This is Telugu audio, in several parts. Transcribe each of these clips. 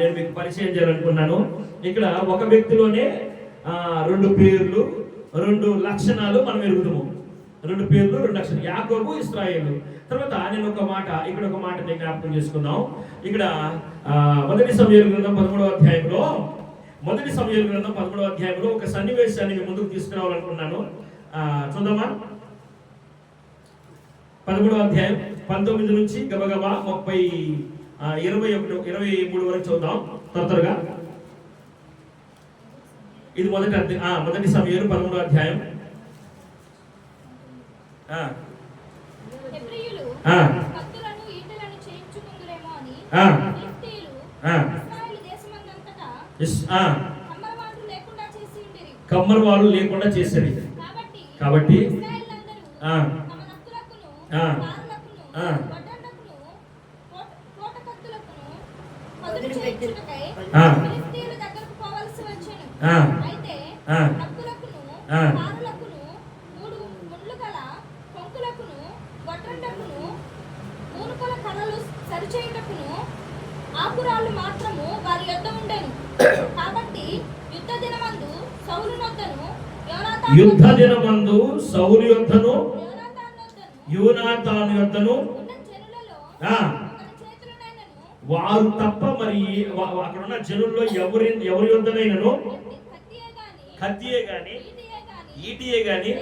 నేను మీకు పరిచయం చేయాలనుకున్నాను. ఇక్కడ ఒక వ్యక్తిలోనే రెండు పేర్లు రెండు లక్షణాలు మనం ఎరుగుతాము రెండు పేర్లు రెండు లక్షణాలు. యాకోబు ఇస్రాయేలు. తర్వాత నేను ఒక మాట ఇక్కడ ఒక మాట నేను జ్ఞాపకం చేసుకుందాం. ఇక్కడ మొదటి సమయాల గ్రంథం పదమూడవ అధ్యాయంలో మొదటి సమయాల గ్రంథం పదమూడవ అధ్యాయంలో ఒక సన్నివేశాన్ని మీ ముందుకు తీసుకురావాలనుకున్నాను. చూద్దామా? పదమూడవ అధ్యాయం పంతొమ్మిది నుంచి గబగబా ముప్పై ఇరవై ఒకటి ఇరవై మూడు వరకు చూద్దాం త్వర త్వరగా. ఇది మొదటి అధ్యాయం మొదటి సమయం పదమూడవ అధ్యాయం. హెబ్రీయులు ఆ. కత్తులను ఈటెలను చేయించుకుందురేమో ఆకురాళ్ళు మాత్రము వారి యొద్ద ఉండెను. కాబట్టి యుద్ధ దినమందు సౌలు నొద్దను యుద్ధ దినమందు సౌలు యొద్దను యోనాతాను నొద్దను యూనాతాను యొద్దను ఉన్న జనులలో ఆ. ఒకరి చేతులనైనను వారు తప్ప మరి అక్కడ ఉన్న జనుల్లో ఎవరి ఎవరి యొద్దనైనను? కత్తియే గాని ఈటియే గాని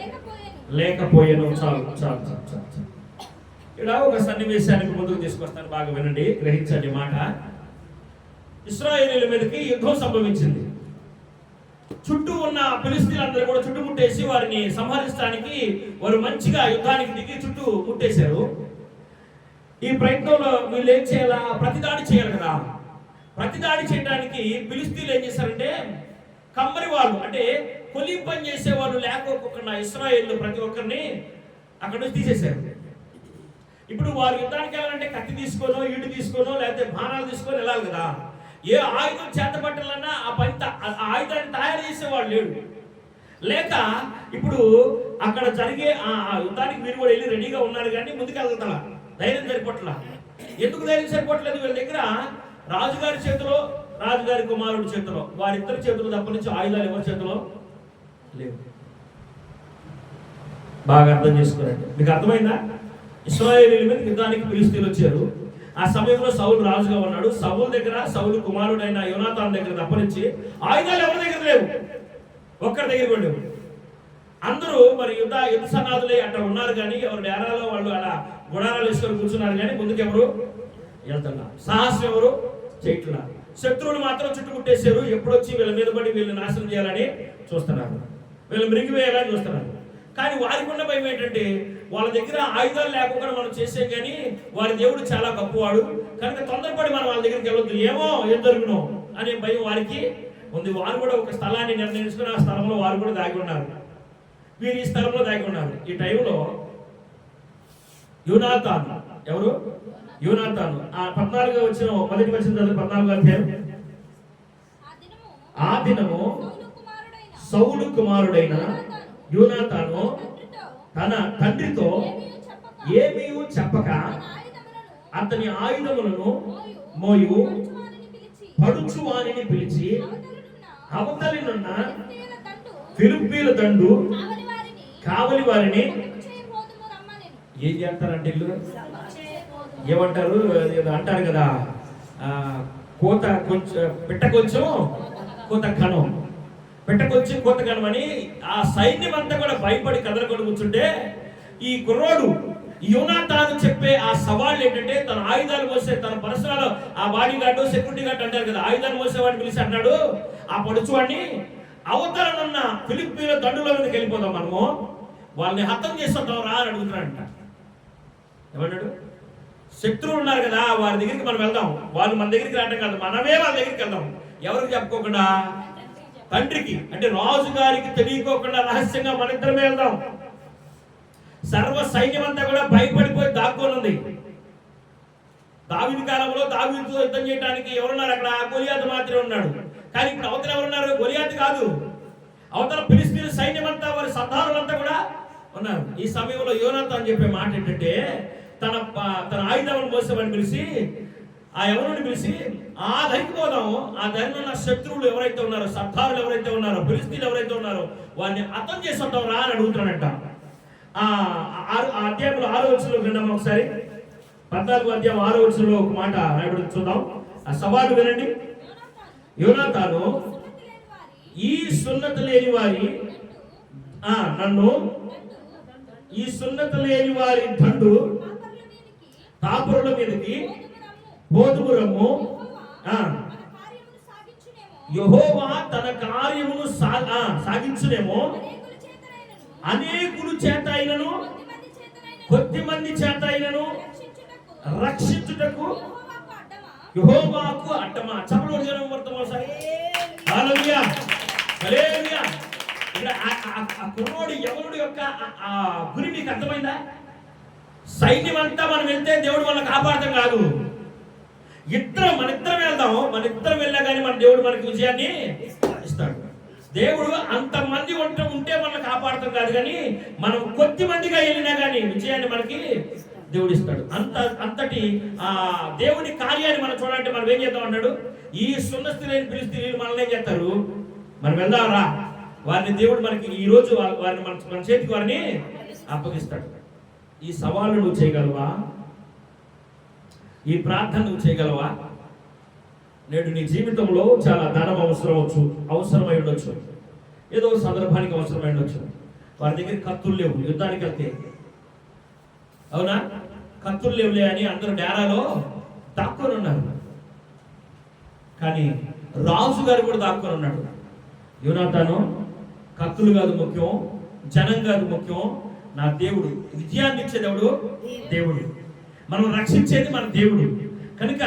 లేకపోయాను. చాలు చాలు చాలు చాలు ఇక్కడ ఒక సన్నివేశానికి ముందుకు తీసుకొస్తాను. బాగా వినండి గ్రహించండి మాట. ఇస్రాయేలీల మీదకి యుద్ధం సంభవించింది. చుట్టూ ఉన్న పిలిస్తీన్లందరూ కూడా చుట్టుముట్టేసి వారిని సంహరించడానికి వారు మంచిగా యుద్ధానికి దిగి చుట్టూ ముట్టేశారు. ఈ ప్రయత్నంలో వీళ్ళు ఏం చేయాలా? ప్రతిదాడి చేయాలి కదా. ప్రతిదాడి చేయడానికి ఫిలిస్తీన్లు ఏం చేశారంటే కమ్మరి వాళ్ళు అంటే కొలి పని చేసేవాళ్ళు లేకపోకుండా ఇస్రాయేళ్ళు ప్రతి ఒక్కరిని అక్కడ నుంచి తీసేశారు. ఇప్పుడు వారు యుద్ధానికి వెళ్ళాలంటే కత్తి తీసుకోనో ఈడు తీసుకోనో లేకపోతే బాణాలు తీసుకొని వెళ్ళాలి కదా. ఏ ఆయుధం చేతపట్టాలన్నా ఆ పని త- ఆయుధాన్ని తయారు చేసేవాడు లేడు. లేక ఇప్పుడు అక్కడ జరిగే ఆ ఆ యుద్ధానికి మీరు కూడా వెళ్ళి రెడీగా ఉన్నారు కానీ ముందుకు ధైర్యం సరిపోట్లా? ఎందుకు ధైర్యం సరిపోవట్లేదు వీళ్ళ దగ్గర రాజుగారి చేతిలో రాజుగారి కుమారుడి చేతిలో వారిద్దరి చేతులు తప్ప నుంచి ఆయుధాలు ఎవరి చేతిలో లేవు. బాగా అర్థం చేసుకోరండి. మీకు అర్థమైందా? ఇస్రాయేలీల మీద యుద్ధానికి ఫిలిస్తీన్లు వచ్చారు. ఆ సమయంలో సౌలు రాజుగా ఉన్నాడు. సౌలు దగ్గర సౌలు కుమారుడైన యోనాథాన్ దగ్గర తప్ప నుంచి ఆయుధాలు ఎవరి దగ్గర లేవు? ఒక్కరి దగ్గర కూడా లేవు. అందరూ మరి యుద్ధ యుద్ధ సన్నాదులే అట్లా ఉన్నారు కానీ ఎవరు డేరాలో వాళ్ళు అలా గుణాలు వేసుకొని కూర్చున్నారు కానీ ముందుకు ఎవరు వెళ్తున్నారు సాహసం ఎవరు? చేయట్లున్నారు శత్రువులు మాత్రం చుట్టుముట్టేశారు. ఎప్పుడొచ్చి వీళ్ళ మీద పడి వీళ్ళని నాశనం చేయాలని చూస్తున్నారు. వీళ్ళు మృగివేయాలని చూస్తున్నారు. కానీ వారికి ఉన్న భయం ఏంటంటే వాళ్ళ దగ్గర ఆయుధాలు లేకుండా మనం చేసాం కానీ వారి దేవుడు చాలా గొప్పవాడు. కనుక తొందరపడి మనం వాళ్ళ దగ్గరికి వెళ్ళొద్దు. ఏమో ఏం అనే భయం వారికి ఉంది. వారు కూడా ఒక స్థలాన్ని నిర్ణయించుకుని ఆ స్థలంలో వారు కూడా దాగి ఉన్నారు. వీరు ఈ స్థలంలో దాగి ఉన్నారు. ఈ టైంలో యునాథాన్ ఎవరు? యునాథాన్ ఆ పద్నాలుగు వచ్చిన మొదటి వచ్చిన చదువు పద్నాలుగు అధ్యాయం? ఆ దినము సౌలు కుమారుడైన యునాథాను తన తండ్రితో ఏమీ చెప్పక అతని ఆయుధములను మోయు పడుచు వానిని పిలిచి అవతలనున్న ఫిలిప్పీల దండు కావలి వారిని కావలి వారిని కొనుక్కు చేయబోదుము రమ్మనెను. ఏం చేస్తారంటే ఇల్లు ఏమంటారు? ఏదో అంటారు కదా కోత కొంచెం పిట్ట కొంచెం కోత కణం. పిట్ట కొంచెం కోత కణం అని ఆ సైన్యం అంతా కూడా భయపడి కదలకొని కూర్చుంటే ఈ కుర్రోడు యోనాతాను చెప్పే ఆ సవాళ్ళు ఏంటంటే తన ఆయుధాలు మోసే తన పరిసరాలు ఆ బాడీ గార్డు సెక్యూరిటీ గార్డు అంటారు కదా ఆయుధాలు మోసేవాడిని పిలిచి అంటాడు ఆ పడుచువాడిని అవతలనున్న ఫిలిప్పీల దండులో మీదకి వెళ్ళిపోదాం మనము. వాళ్ళని హతం చేస్తుంటాం రా అని అడుగుతున్నాడంట. ఏమన్నాడు శత్రువులు ఉన్నారు కదా వారి దగ్గరికి మనం వెళ్దాం. వాళ్ళు మన దగ్గరికి రావడం కాదు మనమే వాళ్ళ దగ్గరికి వెళ్దాం. ఎవరికి చెప్పుకోకుండా? తండ్రికి. అంటే రాజు గారికి తెలియకోకుండా రహస్యంగా మన ఇద్దరమే వెళ్దాం. సర్వ సైన్యం అంతా కూడా భయపడిపోయి దాక్కోనుంది ఉంది. కాలంలో దావితో యుద్ధం చేయడానికి ఎవరున్నారు అక్కడ? గొలియాతు మాత్రమే ఉన్నాడు. కానీ ఇప్పుడు అవతల ఎవరున్నారు? గొలియాతు కాదు. అవతల ఫిలిస్తీన్ సైన్యం అంతా వారి సర్దారులంతా కూడా ఉన్నారు. ఈ సమయంలో యోనాథ్ అని చెప్పే మాట ఏంటంటే తన ప- తన ఆయుధాలను మోసేవాడిని పిలిచి ఆ ఎవరిని పిలిచి ఆ దరికి పోదాము ఆ దరిలో ఉన్న శత్రువులు ఎవరైతే ఉన్నారో సర్దారులు ఎవరైతే ఉన్నారో పిలిస్తీలు ఎవరైతే ఉన్నారో వారిని అర్థం చేసి రా అని అడుగుతున్నాడంట. ఆ ఆరు- ఆ అధ్యాయంలో ఆరో వచ్చిన విన్నాము ఒకసారి. పద్నాలుగు అధ్యాయం ఆరో వచ్చిన ఒక మాట రాయబడి చూద్దాం. ఆ సవాలు వినండి. యువనాథాను యోనాతాను సున్నతి లేని వారి ఈ సున్నత లేని వారి నన్ను ఈ సున్నత లేని వారి దండు తాపురుల మీదకి గోధుమరమ్ము ఆ. యహోవా తన కార్యమును సా- సాగించునేమో. అనేకులు చేత అయినను కొద్ది మంది చేత అయినను రక్షించుటకు యహోవాకు అడ్డమా. చెప్పడం అట్టమా జనం వర్తం ఇక్కడ ఆ- కుర్రోడు ఎవరుడు యొక్క ఆ- ఆ గురి మీకు అర్థమైందా? సైన్యం అంతా మనం వెళ్తే దేవుడు మనల్ని కాపాడతాం కాదు. ఇద్దరం మన ఇద్దరం వెళ్దాం. మన ఇద్దరం వెళ్ళా కానీ మన దేవుడు మనకి విజయాన్ని ఇస్తాడు. దేవుడు అంతమంది ఉంటే ఉంటే మనల్ని కాపాడతాం కాదు కానీ మనం కొద్ది మందిగా వెళ్ళినా కానీ విజయాన్ని మనకి దేవుడు ఇస్తాడు. అంత అంతటి ఆ దేవుని కార్యాన్ని మనం చూడాలంటే మనం ఏం చేద్దాం అన్నాడు? ఈ సున్న స్త్రీని పిలిస్తే మనల్ని ఏం చేస్తారు? మనం వెళ్దాం రా. వారిని దేవుడు మనకి ఈ రోజు వారిని మన మన చేతికి వారిని అప్పగిస్తాడు. ఈ సవాళ్ళు నువ్వు చేయగలవా? ఈ ప్రార్థన నువ్వు చేయగలవా? నేడు నీ జీవితంలో చాలా ధనం అవసరం అవచ్చు అవసరమై ఉండొచ్చు. ఏదో సందర్భానికి అవసరమై ఉండొచ్చు. వారి దగ్గర కత్తులు లేవు యుద్ధానికి వెళ్తే. అవునా? కత్తులు లేవులే అని అందరూ డేరాలో దాక్కొని ఉన్నారు. కానీ రాజు గారు కూడా దాక్కొని ఉన్నాడు. యువనాథాను కత్తులు కాదు ముఖ్యం జనం కాదు ముఖ్యం నా దేవుడు. విజయాన్ని ఇచ్చే దేవుడు. దేవుడు మనం రక్షించేది మన దేవుడు. కనుక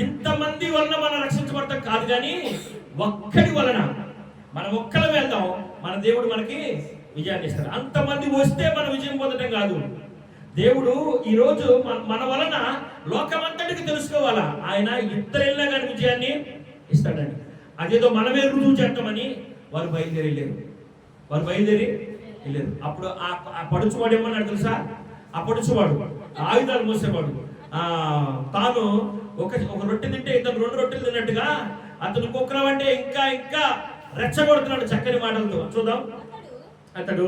ఇంతమంది వలన మనం రక్షించబడతాం కాదు కానీ ఒక్కడి వలన మనం ఒక్కరి వెళ్దాం. మన దేవుడు మనకి విజయాన్ని ఇస్తాడు. అంతమంది వస్తే మన విజయం పొందడం కాదు. దేవుడు ఈరోజు మన మన వలన లోకమంతటికి తెలుసుకోవాలా? ఆయన ఇద్దరు వెళ్ళినా కానీ విజయాన్ని ఇస్తాడని అదేదో మనమే రుజువు చేద్దామని వారు బయలుదేరి లేరు వారు బయలుదేరి వెళ్ళారు అప్పుడు ఆ ఆ పడుచువాడు ఏమన్నాడు తెలుసా? ఆ పడుచువాడు ఆయుధాలు మోసేవాడు. ఆ తాను ఒక ఒక రొట్టె తింటే ఇతను రెండు రొట్టెలు తిన్నట్టుగా అతను కుక్కరం అంటే ఇంకా ఇంకా రెచ్చగొడుతున్నాడు చక్కని మాటలతో. చూద్దాం. అతడు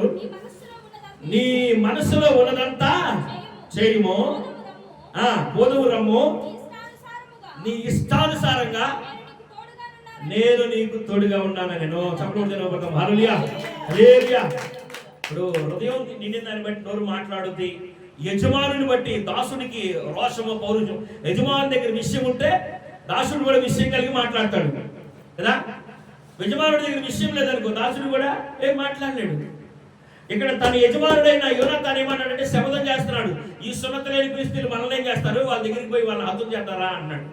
నీ మనసులో ఉన్నదంతా చేయము. ఆ పోదువు రమ్ము. నీ ఇష్టానుసారంగా నేను నీకు తోడుగా ఉన్నాను నేను నీకు తోడుగా హరులియా హలేలియా ఇప్పుడు హృదయం నిండిన దాన్ని బట్టి నోరు మాట్లాడుద్ది. యజమానుని బట్టి దాసునికి రోషము పౌరుషం. యజమాని దగ్గర విషయం ఉంటే దాసుడు కూడా విషయం కలిగి మాట్లాడతాడు. కదా? యజమానుడి దగ్గర విషయం లేదనుకో దాసుడు కూడా ఏం మాట్లాడలేడు. ఇక్కడ తన యజమానుడైన యువన తను ఏమన్నాడంటే శబదం చేస్తున్నాడు. ఈ సున్నత లేని క్రీస్తులు మనల్ని ఏం చేస్తారు? వాళ్ళ దగ్గరికి పోయి వాళ్ళని హతం చేస్తారా అన్నాడు.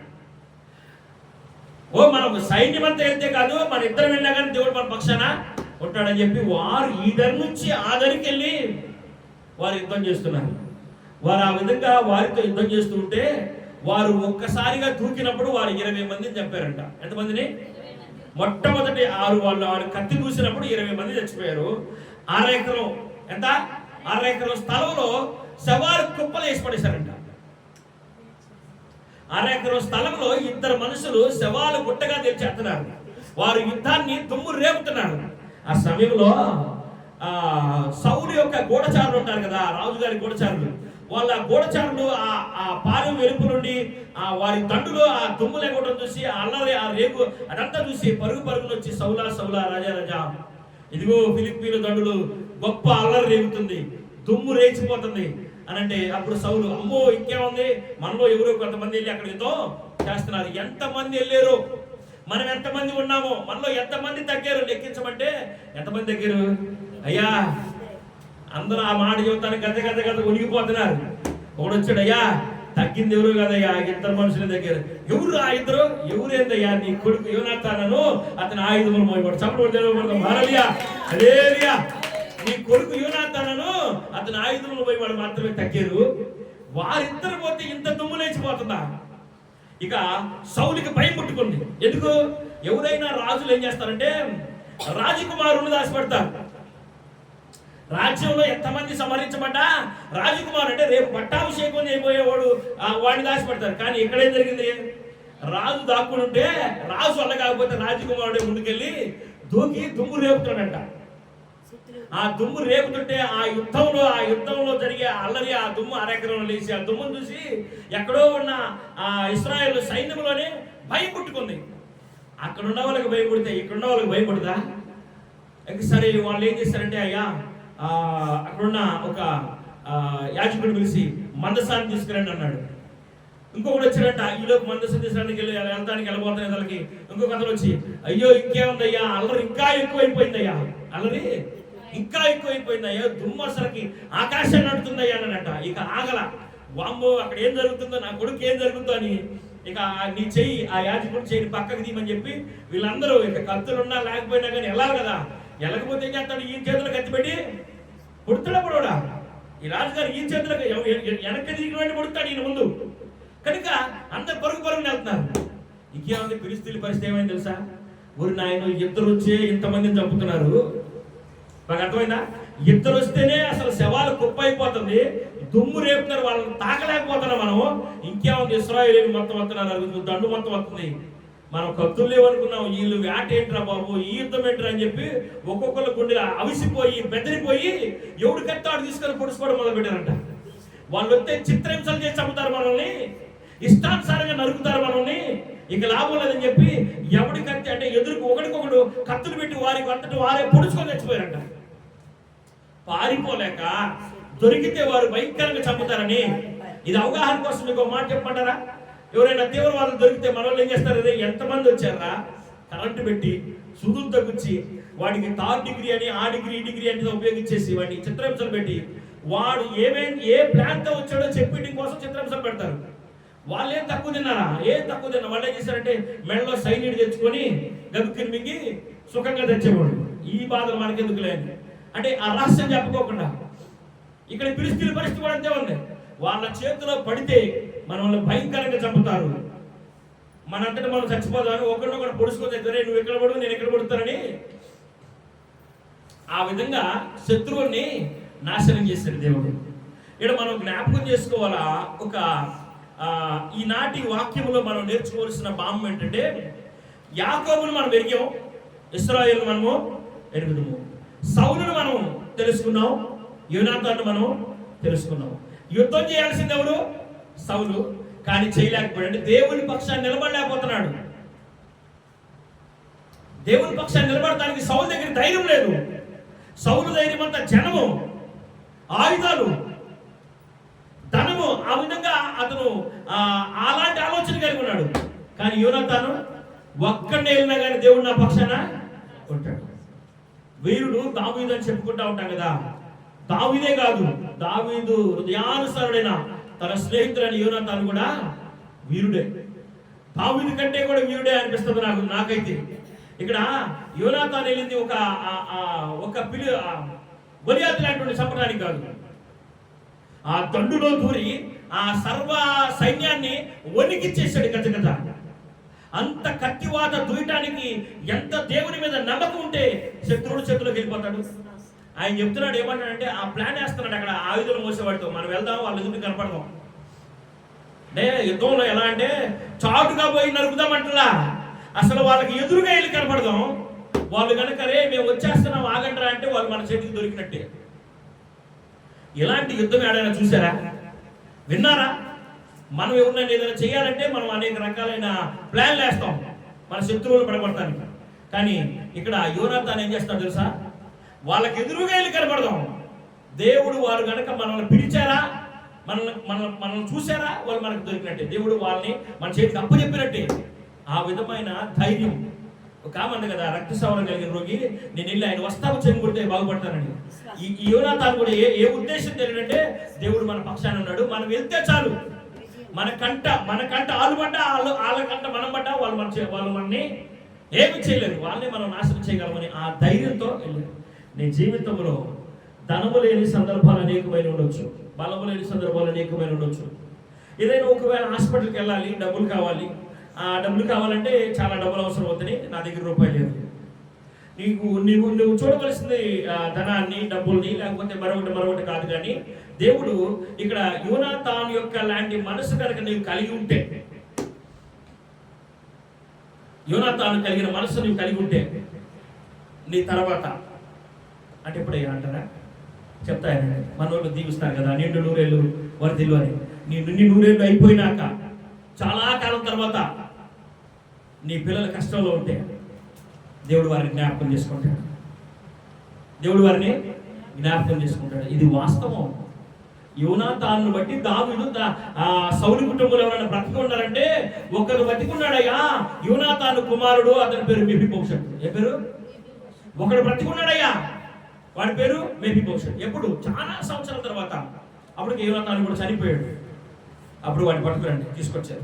ఓ మనం సైన్యం అంతా వెళ్తే కాదు మన ఇద్దరం వెళ్ళినా కానీ దేవుడు మన పక్షాన ఉంటాడని చెప్పి వారు ఈ నుంచి ఆ దరికి వెళ్ళి వారు యుద్ధం చేస్తున్నారు. వారు ఆ విధంగా వారితో యుద్ధం చేస్తూ ఉంటే వారు ఒక్కసారిగా దూకినప్పుడు వారు ఇరవై మందిని చంపారంట. ఎంతమందిని? మొట్టమొదటి ఆరు వాళ్ళు వాడు కత్తి దూసినప్పుడు ఇరవై మంది చచ్చిపోయారు. అరెకరం ఎకరం ఎంత? అరెకరం స్థలంలో శవాలు కుప్పలు వేసి పడేశారంట. అరెకరం స్థలంలో ఇద్దరు మనుషులు శవాలు గుట్టగా తెచ్చేస్తున్నారు వారు యుద్ధాన్ని దుమ్ము రేపుతున్నారు. ఆ సమయంలో ఆ సౌలు యొక్క గూఢచారులు ఉంటారు కదా రాజుగారి గూఢచారులు. వాళ్ళ గూఢచారులు ఆ ఆ పాలెం వెలుపు నుండి ఆ వారి తండ్రులు ఆ దుమ్ము లేకుండా చూసి ఆ అల్లరి ఆ రేగు అదంతా చూసి పరుగు పరుగులు వచ్చి సౌలా సౌలా రాజా రాజా. ఇదిగో ఫిలిప్పీల దండులు గొప్ప అల్లరి రేగుతుంది దుమ్ము రేచిపోతుంది అని అంటే అప్పుడు సౌలు అమ్మో ఇంకేముంది? మనలో ఎవరో కొంతమంది వెళ్ళి అక్కడ ఏదో చేస్తున్నారు. ఎంతమంది వెళ్ళారు? మనం ఎంతమంది ఉన్నామో మనలో ఎంతమంది తగ్గారు లెక్కించమంటే ఎంతమంది తగ్గారు అయ్యా అందరూ ఆ మాట చెబుతానికి గత గత గత ఉనిగిపోతున్నారు. ఒకడు వచ్చాడు అయ్యా తగ్గింది ఎవరు కదయ్యా? ఇద్దరు మనుషుల దగ్గర. ఎవరు ఆ ఇద్దరు? ఎవరేందయ్యా నీ కొడుకు యోనాతానను అతని ఆయుధములు మోయబడు చప్పుడు తెలియబడతాం భారలియా అదేలియా నీ కొడుకు యోనాతానను అతని ఆయుధములు మోయబడు మాత్రమే తగ్గారు. వారిద్దరు పోతే ఇంత దుమ్ము లేచిపోతుందా? ఇక సౌలికి భయం పుట్టుకుంది. ఎందుకు? ఎవరైనా రాజులు ఏం చేస్తారంటే రాజకుమారుని దాచిపెడతారు. రాజ్యంలో ఎంతమంది సంహరించబడ్డా రాజకుమారు అంటే రేపు పట్టాభిషేకం చేయబోయేవాడు ఆ వాడిని దాచిపెడతారు. కానీ ఇక్కడ ఏం జరిగింది? రాజు దాక్కుంటే రాజు వల్ల కాకపోతే రాజకుమారుడే ముందుకెళ్ళి దూకి దుమ్ము రేపుతాడంట. ఆ దుమ్ము రేపుతుంటే ఆ యుద్ధంలో ఆ యుద్ధంలో జరిగే అల్లరి ఆ దుమ్ము అరెకరంలో లేచి ఆ దుమ్మును చూసి ఎక్కడో ఉన్న ఆ ఇస్రాయేల్ సైన్యంలోనే భయం పుట్టుకుంది అక్కడ ఉన్న వాళ్ళకి భయపడితే ఇక్కడ ఉన్న వాళ్ళకి భయపడదా? సరే వాళ్ళు ఏం చేస్తారంటే అయ్యా అక్కడున్న ఒక యాచకుడు యాజకుడు పిలిచి మందసాన్ని తీసుకురండి అన్నాడు. ఇంకొకటి వచ్చాడంట ఈలోపు మందసం తీసుకురానికి వెళ్ళి వెళ్తానికి వెళ్ళబోతాయి వాళ్ళకి ఇంకొక అతను వచ్చి అయ్యో ఇంకేముందయ్యా? అల్లరి ఇంకా ఎక్కువైపోయిందయ్యా. అల్లరి? ఇంకా ఎక్కువైపోయిందయ్యా దుమ్ము ఆకాశం ఆకాశాన్ని నడుతుందయ్యా అన్నట ఇక ఆగల. వామ్మో అక్కడ ఏం జరుగుతుందో నా కొడుకు ఏం జరుగుతుందో అని ఇక నీ చెయ్యి ఆ యాజకుడు చెయ్యి పక్కకి తీయమని చెప్పి వీళ్ళందరూ ఇక కత్తులున్నా లేకపోయినా కానీ వెళ్ళాలి కదా. వెళ్ళకపోతే ఏం చేస్తాడు? ఈ చేతులు కత్తి పెట్టి పుడతాడా పొడవడా ఈ రాజుగారు ఈ చేతులకు వెనక్కి తిరిగినటువంటి పుడతాడు ఈయన ముందు. కనుక అందరు పరుగు పరుగున వెళ్తున్నారు. ఇంకేముంది పిలిస్తీల పరిస్థితి ఏమైంది తెలుసా? ఊరి నాయన ఇద్దరు వచ్చే ఇంతమందిని చంపుతున్నారు. నాకు అర్థమైందా? ఇద్దరు వస్తేనే అసలు శవాలు కుప్ప అయిపోతుంది దుమ్ము రేపుతున్నారు వాళ్ళని తాకలేకపోతున్నాం మనం. ఇంకేముంది? ఇస్రాయేల్ మొత్తం వస్తున్నారు దండు మొత్తం వస్తుంది. మనం కత్తులు లేవనుకున్నాం వీళ్ళు వేట ఏంట్రా బాబు ఈ యుద్ధం ఏంట్రా అని చెప్పి ఒక్కొక్కరు గుండె అవిసిపోయి బెదిరిపోయి ఎవడు కత్తాడు తీసుకొని పొడుచుకోవడం మొదలు పెట్టారంట వాళ్ళు వస్తే చిత్రహింసలు చేసి చంపుతారు మనల్ని ఇష్టానుసారంగా నరుకుతారు మనల్ని. ఇక లాభం లేదని చెప్పి ఎవడి కత్తి అంటే ఎదురుకు ఒకడికొకడు కత్తులు పెట్టి వారికి అంతటి వారే పొడుచుకొని చచ్చిపోయారంట. పారిపోలేక దొరికితే వారు భయంకరంగా చంపుతారని. ఇది అవగాహన కోసం మీకు మాట చెప్పమంటారా? ఎవరైనా తీవ్రవాదులు దొరికితే మనల్ని ఏం చేస్తారు? అదే ఎంతమంది వచ్చారా? కరెంటు పెట్టి సుదులు తగ్గించి వాడికి థర్డ్ డిగ్రీ అని ఆ డిగ్రీ ఈ డిగ్రీ అని ఉపయోగించేసి వాడిని చిత్రహింసలు పెట్టి వాడు ఏమేం ఏ ప్లాన్తో వచ్చాడో చెప్పి కోసం చిత్రహింసలు పెడతారు. వాళ్ళు ఏం తక్కువ తిన్నారా? ఏం తక్కువ తిన్నారు? వాళ్ళు ఏం చేశారంటే మెడలో సైనిడ్ తెచ్చుకొని గబుక్కిని మింగి సుఖంగా తెచ్చేవాడు ఈ బాధలు మనకెందుకు లేదు అంటే ఆ రహస్యం చెప్పుకోకుండా. ఇక్కడ పిలిస్తీల పరిస్థితి కూడా అంతే ఉంది. వాళ్ళ చేతిలో పడితే మనల్ని భయంకరంగా చంపుతారు. మనంతటా మనం చచ్చిపోతామని ఒకరినొకరు పొడుచుకొని తెచ్చారే నువ్వు ఎక్కడ పడు? నేను ఎక్కడ పడుతానని? ఆ విధంగా శత్రువుని నాశనం చేశాడు దేవుడు. ఇక్కడ మనం జ్ఞాపకం చేసుకోవాలా? ఒక ఈనాటి వాక్యంలో మనం నేర్చుకోవాల్సిన భావం ఏంటంటే యాకోబును మనం ఎరిగాం ఇస్రాయేల్ మనము ఎరుగుదము. సౌలును మనం తెలుసుకున్నాం యునాథాన్ని మనం తెలుసుకున్నాం. యుద్ధం చేయాల్సింది ఎవరు సౌలు. కానీ చేయలేకపోయాడు దేవుని పక్షాన్ని నిలబడలేకపోతున్నాడు. దేవుని పక్షాన్ని నిలబడటానికి సౌలు దగ్గర ధైర్యం లేదు. సౌలు ధైర్యం అంతా జనము ఆయుధాలు ధనము ఆ విధంగా అతను అలాంటి ఆలోచన కలిగి ఉన్నాడు. కానీ యువనతను ఒక్కడే వెళ్ళినా కానీ దేవుడు నా పక్షాన ఉంటాడు. వీరుడు దావీదు అని చెప్పుకుంటా ఉంటాం కదా. దావీదే కాదు దావీదు హృదయానుసారుడైన తన స్నేహితుడైన యోనతాను కూడా వీరుడే. దావీదు కంటే కూడా వీరుడే అనిపిస్తుంది నాకు నాకైతే. ఇక్కడ యోనాతాన్ వెళ్ళింది ఒక ఒక పిలి ఆ లాంటి చంపడానికి కాదు. ఆ దండులో దూరి ఆ సర్వ సైన్యాన్ని వణికిచ్చేసాడు గజగజ. అంత కత్తివాత దూయటానికి ఎంత దేవుని మీద నమ్మకం ఉంటే శత్రువుడు చేతిలోకి వెళ్ళిపోతాడు. ఆయన చెప్తున్నాడు ఏమంటాడంటే ఆ ప్లాన్ వేస్తున్నాడు అక్కడ ఆయుధాలు మోసేవాడితో. మనం వెళ్దాం వాళ్ళ ఎదురు కనపడదాం. అంటే యుద్ధంలో ఎలా అంటే చాటుగా పోయి నరుకుదామంటలా అసలు వాళ్ళకి ఎదురుగా వెళ్ళి కనపడదాం. వాళ్ళు కనుక రే మేము వచ్చేస్తున్నాం ఆగండ్రా అంటే వాళ్ళు మన చేతికి దొరికినట్టే. ఇలాంటి యుద్ధం ఏడైనా చూసారా? విన్నారా? మనం ఎవరినైనా ఏదైనా చేయాలంటే మనం అనేక రకాలైన ప్లాన్లు వేస్తాం. మన శత్రువులు పడబడతానికి కానీ ఇక్కడ యోనాథాన్ ఏం చేస్తాడు తెలుసా? వాళ్ళకి ఎదురుగా వెళ్ళి కనబడదాం దేవుడు వారు కనుక మనల్ని పిలిచారా? మనల్ని మన మనల్ని చూసారా వాళ్ళు మనకు దొరికినట్టే. దేవుడు వాళ్ళని మన చేతికి అప్పచెప్పినట్టే ఆ విధమైన ధైర్యం. ఒక ఆమె కదా రక్తస్రావం కలిగిన రోగి నేను వెళ్ళి ఆయన వస్తావు చెంగుడితే బాగుపడతానని. ఈ యోనాథాన్ కూడా ఏ ఏ ఉద్దేశం తెలియనంటే దేవుడు మన పక్షాన ఉన్నాడు. మనం వెళ్తే చాలు. మన కంట మన కంట వాళ్ళు పడ్డా వాళ్ళు వాళ్ళ కంట మనం పడ్డా వాళ్ళు మన వాళ్ళు మనని ఏమి చేయలేరు వాళ్ళని మనం నాశనం చేయగలమని ఆ ధైర్యంతో వెళ్ళారు. నీ జీవితంలో ధనము లేని సందర్భాలు అనేకమైన ఉండొచ్చు. బలము లేని సందర్భాలు అనేకమైన ఉండొచ్చు. ఏదైనా ఒకవేళ హాస్పిటల్కి వెళ్ళాలి డబ్బులు కావాలి. ఆ డబ్బులు కావాలంటే చాలా డబ్బులు అవసరం అవుతుంది నా దగ్గర రూపాయి లేదు. నీకు నీవు నువ్వు చూడవలసింది ధనాన్ని డబ్బుల్ని లేకపోతే మరొకటి మరొకటి కాదు కానీ దేవుడు ఇక్కడ యోనాతాన్ యొక్క లాంటి మనసు కనుక నీవు కలిగి ఉంటే యోనాతాను కలిగిన మనసు నువ్వు కలిగి ఉంటే నీ తర్వాత అంటే ఇప్పుడు అంటారా? చెప్తా మనోళ్ళు దీవిస్తారు కదా నిండు నూరేళ్ళు వరదిల్లు అని. నీ నిండి నూరేళ్ళు అయిపోయినాక చాలా కాలం తర్వాత నీ పిల్లలు కష్టంలో ఉంటే దేవుడు వారిని జ్ఞాపకం చేసుకుంటాడు. దేవుడు వారిని జ్ఞాపకం చేసుకుంటాడు. ఇది వాస్తవం. యోనాతాను బట్టి దావీదు ఆ సౌలు కుటుంబంలో ఎవరైనా బ్రతికి ఉన్నారంటే ఒకరు బతికున్నాడయ్యా. యోనాతాను కుమారుడు అతని పేరు మెపి ఏ పేరు? ఒకడు బ్రతికున్నాడయ్యా. వాడి పేరు మేబీ ఎప్పుడు? చాలా సంవత్సరాల తర్వాత. అప్పటికి యోనాతాను కూడా చనిపోయాడు. అప్పుడు వాడిని పట్టుకురండి తీసుకొచ్చారు.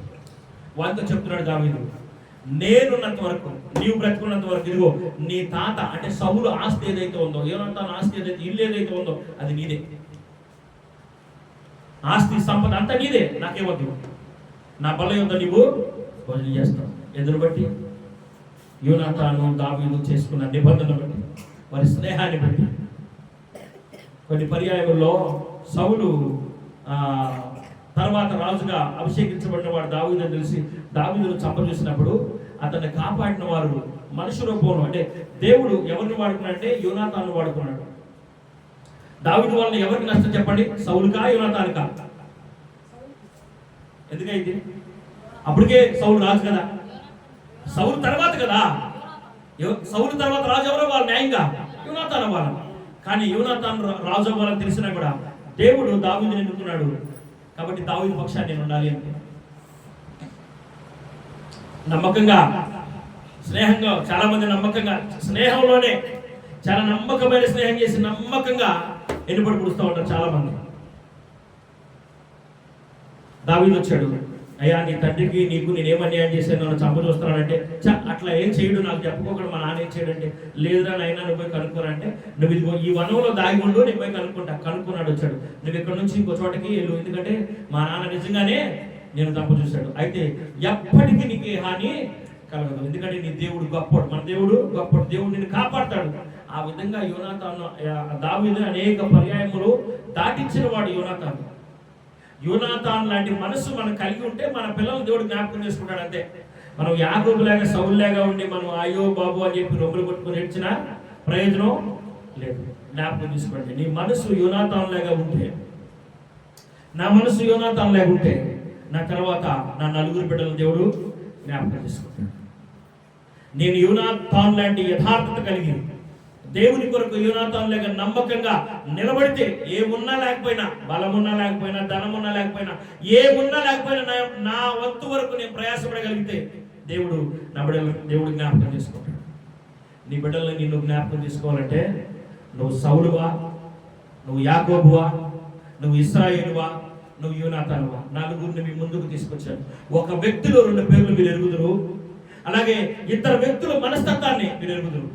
వాళ్ళతో చెప్తున్నాడు దావీదు నేనున్నంత వరకు నీవు బ్రతుకున్నంత వరకు ఇదిగో నీ తాత అంటే సౌలు ఆస్తి ఏదైతే ఉందో ఏమంటాను ఆస్తి ఏదైతే ఇల్లు ఏదైతే ఉందో అది నీదే. ఆస్తి సంపద అంతా నీదే నాకేమద్దు నా బల ఉందో నీవు వదిలి చేస్తావు. ఎదురు బట్టి? యోనాతాను దావీలు చేసుకున్న నిబంధన బట్టి వారి స్నేహాన్ని బట్టి. కొన్ని పర్యాయంలో సౌలు ఆ, తర్వాత రాజుగా అభిషేకించబడిన వాడు దావీదని తెలిసి దావీదును చంపజూసినప్పుడు అతన్ని కాపాడిన వారు మనుషు రూపంలో అంటే దేవుడు ఎవరిని వాడుకున్నాడంటే యోనాతాను వాడుకున్నాడు. దావిడు వలన ఎవరికి నష్టం చెప్పండి? సౌలుకా యోనాతానుకా? ఎందుకైంది అప్పటికే సౌలు రాజు కదా. సౌలు తర్వాత కదా. సౌలు తర్వాత రాజు ఎవరో వాళ్ళు న్యాయంగా యువనాథాన్ అవ్వాలి కానీ యువనాథాన్ రాజు అవ్వాలని తెలిసినా కూడా దేవుడు దావిని ఎన్నుకున్నాడు కాబట్టి దావీదు పక్షాన్ని నేను ఉండాలి అంటే. నమ్మకంగా స్నేహంగా చాలా మంది నమ్మకంగా స్నేహంలోనే చాలా నమ్మకమైన స్నేహం చేసి నమ్మకంగా ఎన్నిపడి పుడుస్తూ ఉంటారు చాలా మంది దావీదు వచ్చాడు. అయ్యా నీ తండ్రికి నీకు నేనేం అన్యాయం చేశాను నన్ను చంప చూస్తున్నానంటే చ అట్లా ఏం చేయడు నాకు చెప్పుకోకుండా మా నాన్న ఏం చేయడంటే లేదురా నైనా నువ్వు పోయి కనుక్కోరంటే నువ్వు ఇదిగో ఈ వనంలో దాగి ఉండు నేను పోయి కనుక్కుంటా. కనుక్కున్నాడు వచ్చాడు. నువ్వు ఇక్కడ నుంచి ఇంకో చోటకి వెళ్ళు ఎందుకంటే మా నాన్న నిజంగానే నేను తప్పు చూశాడు. అయితే ఎప్పటికీ నీకు ఏ హాని కలగదు. ఎందుకంటే నీ దేవుడు గొప్పడు మన దేవుడు గొప్పడు దేవుడు నిన్ను కాపాడతాడు. ఆ విధంగా యోనాతాను దావిని అనేక పర్యాయములు దాటించిన వాడు యోనాతాను. యూనాథాన్ లాంటి మనసు మనం కలిగి ఉంటే మన పిల్లలు దేవుడు జ్ఞాపకం చేసుకుంటాడు అంతే. మనం యాగోబు లేక సౌల్లాగా ఉండి మనం అయ్యో బాబు అని చెప్పి రొమ్ములు కొట్టుకుని ఇచ్చిన ప్రయోజనం లేదు. జ్ఞాపకం తీసుకోండి నీ మనసు యూనాథాన్ లాగా ఉంటే నా మనసు యూనాథాన్ లాగా ఉంటే నా తర్వాత నా నలుగురు బిడ్డల దేవుడు జ్ఞాపకం చేసుకుంటాడు. నేను యూనాథాన్ లాంటి యథార్థత కలిగి దేవుని కొరకు యునాథాన్ లేక నమ్మకంగా నిలబడితే ఏమున్నా లేకపోయినా బలమున్నా లేకపోయినా ధనమున్నా లేకపోయినా ఏమున్నా లేకపోయినా నా వంతు వరకు నేను ప్రయాసపడగలిగితే దేవుడు నా బిడ్డలు దేవుడు జ్ఞాపకం చేసుకుంటాడు నీ బిడ్డల్ని నిన్ను జ్ఞాపకం చేసుకోవాలంటే నువ్వు సౌలువా నువ్వు యాకోబువా నువ్వు ఇస్రాయేలువా నువ్వు యూనాథానువా నలుగురిని మీ ముందుకు తీసుకొచ్చాడు ఒక వ్యక్తిలో రెండు పేర్లు మీరు ఎరుగుదురు. అలాగే ఇద్దరు వ్యక్తుల మనస్తత్వాన్ని మీరు ఎరుగుదురు.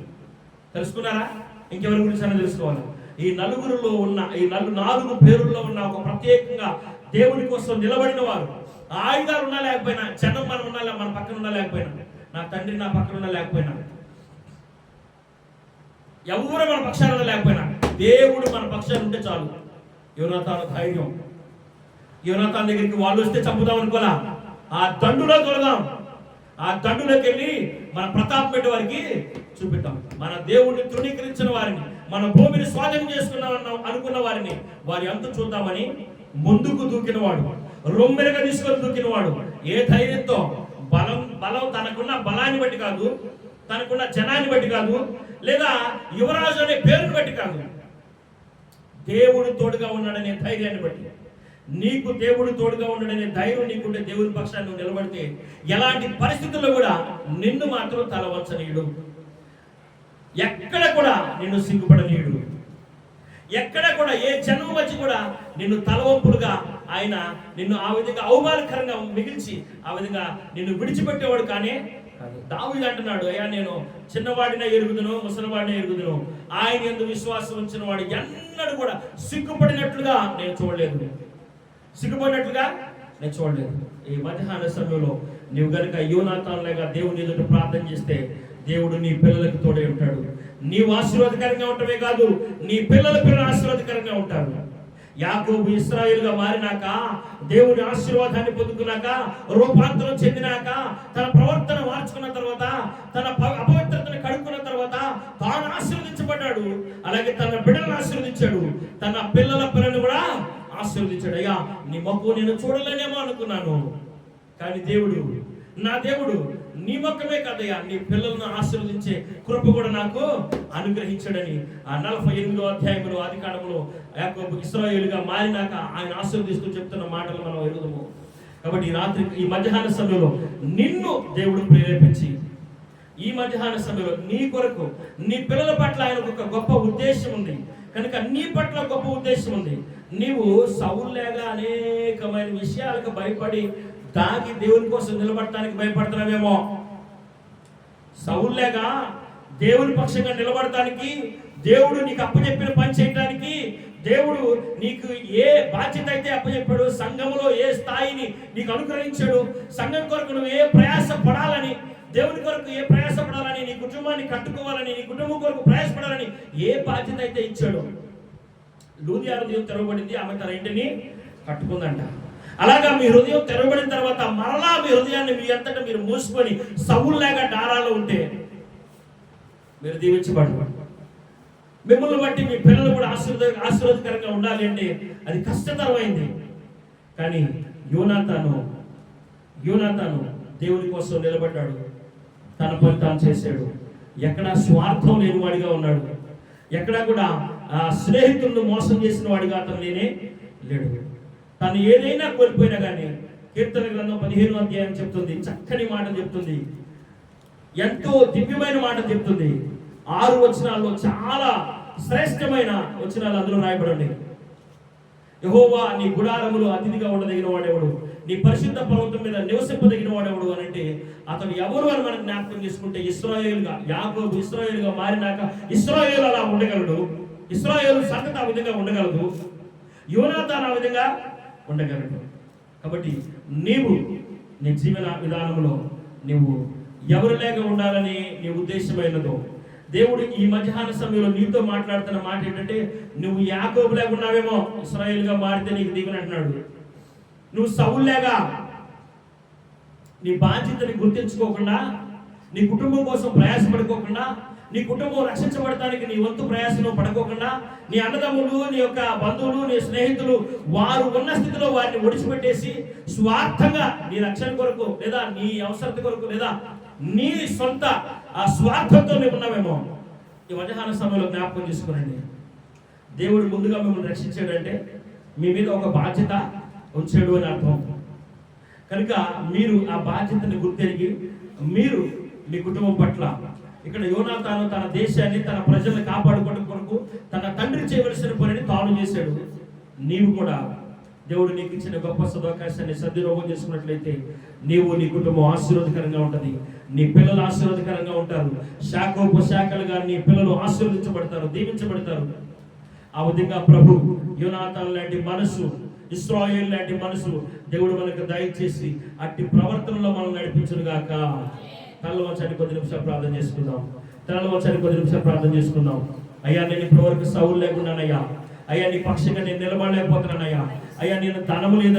తెలుసుకున్నారా? ఇంకెవరి గురించి అయినా తెలుసుకోవాలి. ఈ నలుగురిలో ఉన్న ఈ నలుగు నాలుగు పేరుల్లో ఉన్న ఒక ప్రత్యేకంగా దేవుని కోసం నిలబడిన వారు ఆయుధాలు ఉన్నా లేకపోయినా జనం మనం ఉన్నా మన పక్కన ఉన్నా లేకపోయినా నా తండ్రి నా పక్కన ఉన్నా లేకపోయినా ఎవరు మన పక్షాన లేకపోయినా దేవుడు మన పక్షాన ఉంటే చాలు. యువనతాను ధైర్యం. యువనతాన్ దగ్గరికి వాళ్ళు వస్తే చంపుదాం అనుకోలే ఆ దండులో దొరదాం ఆ దండులోకి వెళ్ళి మన ప్రతాప్ పెట్టి వారికి చూపిద్దాం. మన దేవుణ్ణి తృణీకరించిన వారిని మన భూమిని స్వాధీనం చేసుకున్నామన్న అనుకున్న వారిని వారి అంత చూద్దామని ముందుకు దూకినవాడు రొమ్మెరగా తీసుకొని దూకినవాడు ఏ ధైర్యంతో బలం బలం తనకున్న బలాన్ని బట్టి కాదు తనకున్న జనాన్ని బట్టి కాదు లేదా యువరాజు అనే పేరుని బట్టి కాదు. దేవుడు తోడుగా ఉన్నాడనే ధైర్యాన్ని బట్టి. నీకు దేవుడు తోడుగా ఉండడనే ధైర్యం నీకుంటే దేవుని పక్షాన్ని నువ్వు నిలబడితే ఎలాంటి పరిస్థితుల్లో కూడా నిన్ను మాత్రం తలవంచనీయుడు. ఎక్కడ కూడా నిన్ను సిగ్గుపడనీయుడు. ఎక్కడ కూడా ఏ జన్మ వచ్చి కూడా నిన్ను తలవంపులుగా ఆయన నిన్ను ఆ విధంగా అవమానకరంగా మిగిల్చి ఆ విధంగా నిన్ను విడిచిపెట్టేవాడు కానీ కాదు. అంటున్నాడు అయ్యా నేను చిన్నవాడిన ఎరుగుదును ముసలివాడిన ఎరుగుదును. ఆయన ఎందుకు విశ్వాసం ఉంచిన వాడు ఎన్నడూ కూడా సిగ్గుపడినట్లుగా నేను చూడలేదు. సిగ్గుపడినట్లుగా నేను చూడలేదు. ఈ మధ్యాహ్న సమయంలో నువ్వు గనుక యోనాతాన్లాగా దేవుని ఎదుట ప్రార్థన చేస్తే దేవుడు నీ పిల్లలకు తోడే ఉంటాడు. నీవు ఆశీర్వాదకరంగా ఉండటమే కాదు నీ పిల్లల పిల్లలు ఆశీర్వాదకరంగా ఉంటారు. యాకోబు ఇస్రాయిల్గా మారినాక దేవుని ఆశీర్వాదాన్ని పొందుకున్నాక రూపాంతరం చెందినాక తన ప్రవర్తన మార్చుకున్న తర్వాత తన అపవిత్రతను కడుక్కున్న తర్వాత తాను ఆశీర్వదించబడ్డాడు. అలాగే తన బిడ్డలను ఆశీర్వదించాడు. తన పిల్లల పిల్లలు ఆశీర్వదించాడు అయ్యా నీ మొక్కు నేను చూడలేనేమో అనుకున్నాను. కానీ దేవుడు నా దేవుడు నీ మొక్కమే కదయ్యా. నీ పిల్లలను ఆశీర్వదించే కృప కూడా నాకు అనుగ్రహించాడని ఆ నలభై ఎనిమిదో అధ్యాయంలో అధికారంలో ఇస్రాయేలుగా మారినాక ఆయన ఆశీర్వదిస్తూ చెప్తున్న మాటలు మనం ఎరుగుదాము కాబట్టి ఈ రాత్రి ఈ మధ్యాహ్న సమయంలో నిన్ను దేవుడు ప్రేరేపించి ఈ మధ్యాహ్న సమయంలో నీ కొరకు నీ పిల్లల పట్ల ఆయనకు ఒక గొప్ప ఉద్దేశం ఉంది. కనుక నీ పట్ల గొప్ప ఉద్దేశం ఉంది. నీవు సౌల్లేగా అనేకమైన విషయాలకు భయపడి దాగి దేవుని కోసం నిలబడటానికి భయపడుతున్నావేమో. సౌల్లేగా దేవుని పక్షంగా నిలబడటానికి దేవుడు నీకు అప్పచెప్పిన పని చేయడానికి దేవుడు నీకు ఏ బాధ్యత అయితే అప్పచెప్పాడు సంఘంలో ఏ స్థాయిని నీకు అనుగ్రహించాడు సంఘం కొరకు నువ్వు ఏ ప్రయాస పడాలని దేవుని కొరకు ఏ ప్రయాస పడాలని నీ కుటుంబాన్ని కట్టుకోవాలని నీ కుటుంబం కొరకు ప్రయాసపడాలని ఏ బాధ్యత అయితే ఇచ్చాడు లూది హృదయం తెరవబడింది ఆమె తన ఇంటిని కట్టుకుందంట. అలాగా మీ హృదయం తెరవబడిన తర్వాత మరలా మీ హృదయాన్ని మీ అంతటా మీరు మూసుకొని సవుల్లాగా దారాలు ఉంటే మీరు దీవించబడు మిమ్మల్ని బట్టి మీ పిల్లలు కూడా ఆశీర్వద ఆశీర్వాదకరంగా ఉండాలి అంటే అది కష్టతరమైంది. కానీ యోనాతాను యోనాతాను దేవుని కోసం నిలబడ్డాడు. తన పని తాను చేశాడు. ఎక్కడ స్వార్థం లేని వాడిగా ఉన్నాడు. ఎక్కడ కూడా ఆ స్నేహితులను మోసం చేసిన వాడిగా అతను నేనే లేడు. తను ఏదైనా కోల్పోయినా కానీ కీర్తన గ్రంథం పదిహేను అధ్యాయం చెప్తుంది. చక్కని మాట చెప్తుంది. ఎంతో దివ్యమైన మాట చెప్తుంది. ఆరు వచనాల్లో చాలా శ్రేష్టమైన వచనాలు అందులో రాయబడండి. యహోవా నీ గుడారములు అతిథిగా ఉండదగిన వాడేవాడు? నీ పరిశుద్ధ పర్వతం మీద నివసింపదగిన వాడేవాడు అని అంటే అతను ఎవరు అని మనం జ్ఞాపకం చేసుకుంటే ఇస్రాయేల్గా యాకోబు ఇస్రాయేల్గా మారినాక ఇస్రాయేల్ అలా ఉండగలడు? ఇస్రాయేల్ సంగతి ఆ విధంగా ఉండగలదు యోనాథాన్ ఆ విధంగా ఉండగలడు. కాబట్టి నీవు నీ జీవన విధానంలో నీవు ఎవరు లేక ఉండాలని నీ ఉద్దేశమైనదో దేవుడు ఈ మధ్యాహ్న సమయంలో నీతో మాట్లాడుతున్న మాట ఏంటంటే నువ్వు యాకోబు లేక ఉన్నావేమో ఇస్రాయేల్గా మారితే నీకు దీవెన అంటున్నాడు. నువ్వు సౌల్లేగా నీ బాధ్యతని గుర్తించుకోకుండా నీ కుటుంబం కోసం ప్రయాసపడుకోకుండా నీ కుటుంబం రక్షించబడటానికి నీ వంతు ప్రయాసంలో పడుకోకుండా నీ అన్నదమ్ములు నీ యొక్క బంధువులు నీ స్నేహితులు వారు ఉన్న స్థితిలో వారిని ఒడిచిపెట్టేసి స్వార్థంగా నీ రక్షణ కొరకు లేదా నీ అవసరత కొరకు లేదా నీ సొంత ఆ స్వార్థంతో నీవు ఉన్నామేమో. ఈ మధ్యాహ్న సమయంలో జ్ఞాపకం చేసుకోనండి. దేవుడు ముందుగా మిమ్మల్ని రక్షించాడంటే మీ మీద ఒక బాధ్యత ఉంచాడు అని అర్థం. కనుక మీరు ఆ బాధ్యతని గుర్తెరిగి మీరు మీ కుటుంబం పట్ల ఇక్కడ యోనాతాను తన దేశాన్ని తన ప్రజల్ని కాపాడుకోవడం కొరకు తన తండ్రి చేయవలసిన పనిని తాను చేశాడు. నీవు కూడా దేవుడు నీకు ఇచ్చిన గొప్ప సదవకాశాన్ని సద్వినియోగం చేసుకున్నట్లయితే నీవు నీ కుటుంబం ఆశీర్వాదకరంగా ఉంటుంది. నీ పిల్లలు ఆశీర్వాదకరంగా ఉంటారు. శాఖోపశాఖలుగా నీ పిల్లలు ఆశీర్వదించబడతారు దీవించబడతారు. ఆ విధంగా ప్రభు యోనాథాన్ లాంటి మనసు ఇస్రాయేల్ లాంటి మనసు దేవుడు మనకు దయచేసి అట్టి ప్రవర్తనలో మనం నడిపించును గాక తలలో వచ్చాని కొద్ది నిమిషాలు ప్రార్థన చేసుకుందాం. తలలో వచ్చాని కొద్ది నిమిషాలు ప్రార్థన చేసుకుందాం. అయ్యా నేను ఇప్పటివరకు సౌలు లేకున్నానయ్యా అయ్యా నీ పక్షంగా నేను నిలబడలేకపోతున్నానయ్యా. అయ్యా నేను ధనము లేదా